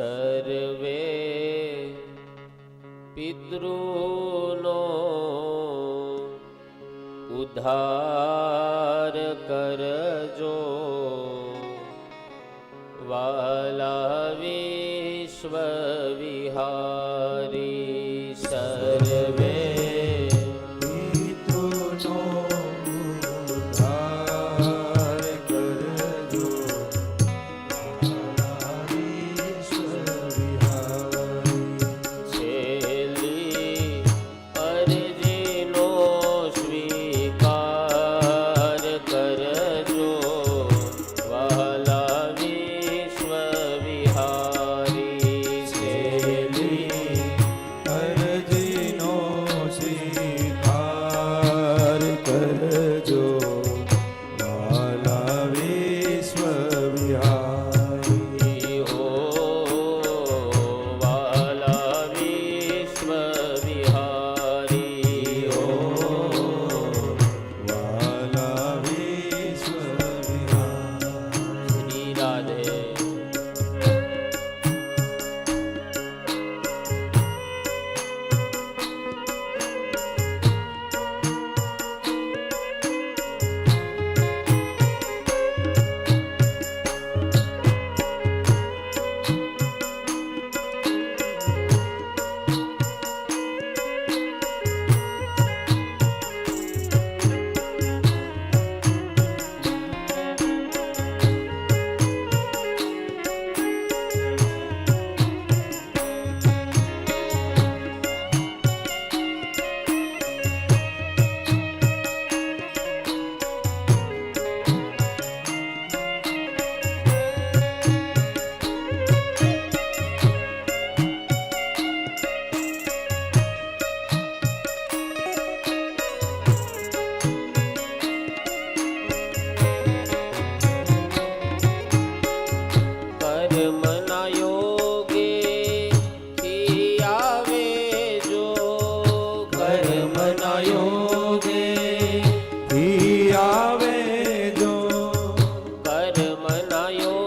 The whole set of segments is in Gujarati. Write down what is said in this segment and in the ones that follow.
સર્વે પિતૃનો ઉધાર કરજો. વાલા વિશ્વ વિહારી নয়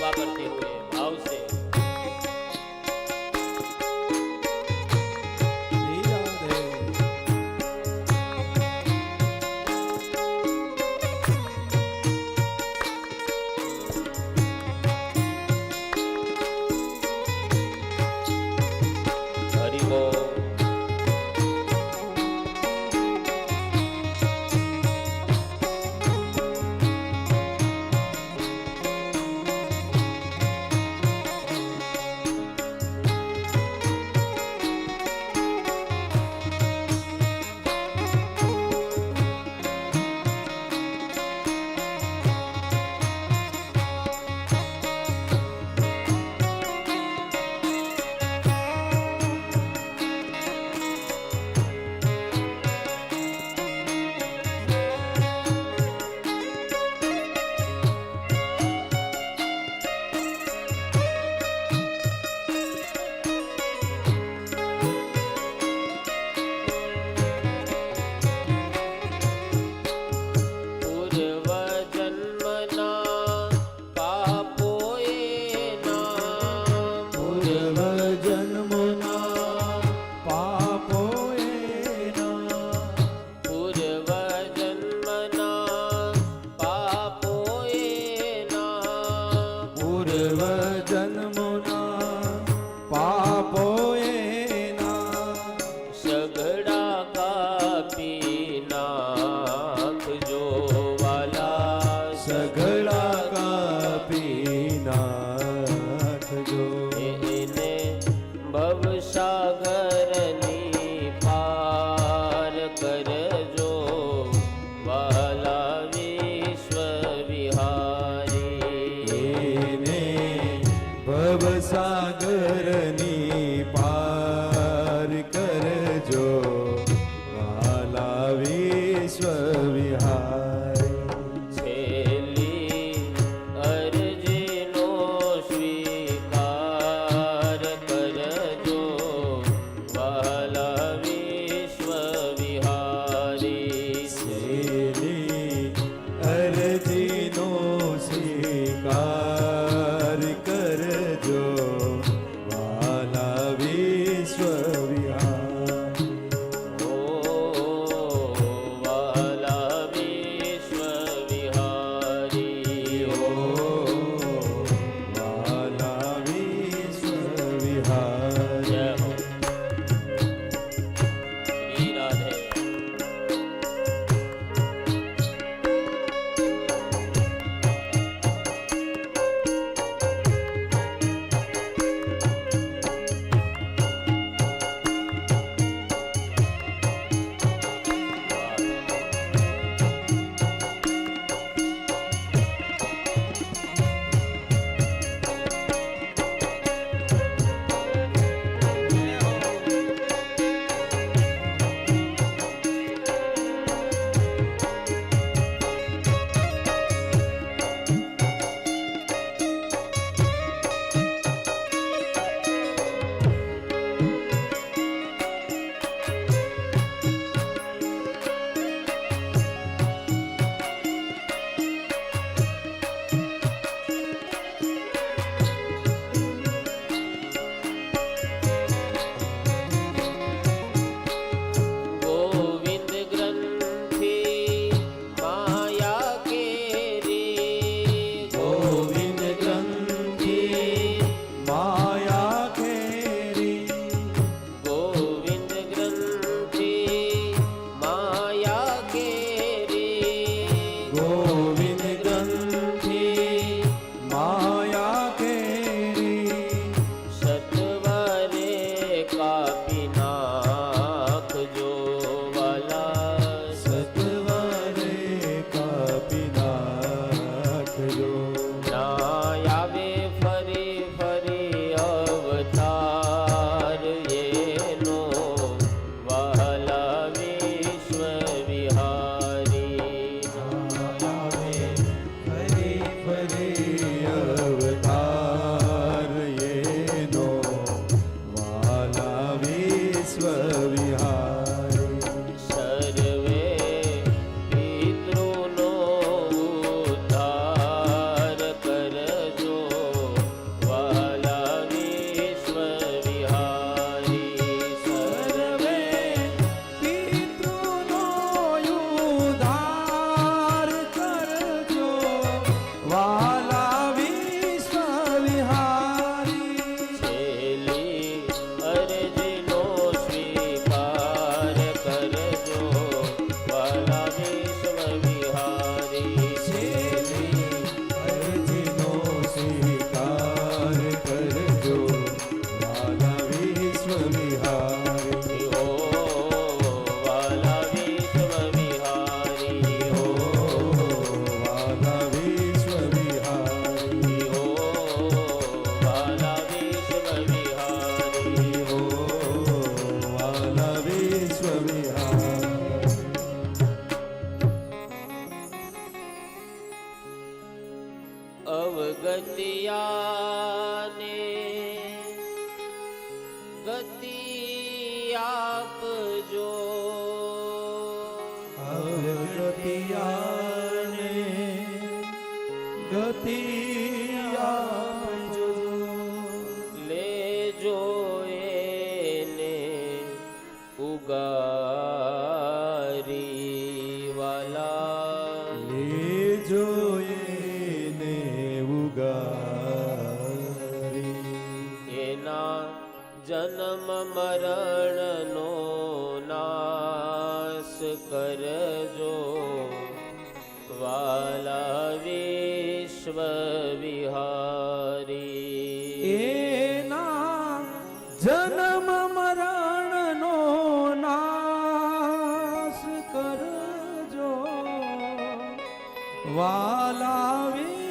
Va a partir de... ભવસાગરની પાર કરજો વાલા વિશ્વવિહારીને ભવસાગરની પાર કરજો વાલા વિશ્વ good. ગતિ આપજો. લેજો એને ઉગારી વાલા લેજો એને ઉગારી. એના જન્મ મરણનો નાશ કરજો. વાલા વિશ્વ વિહારી એના જન્મ મરણનો નાશ કરજો વાલા વિશ્વ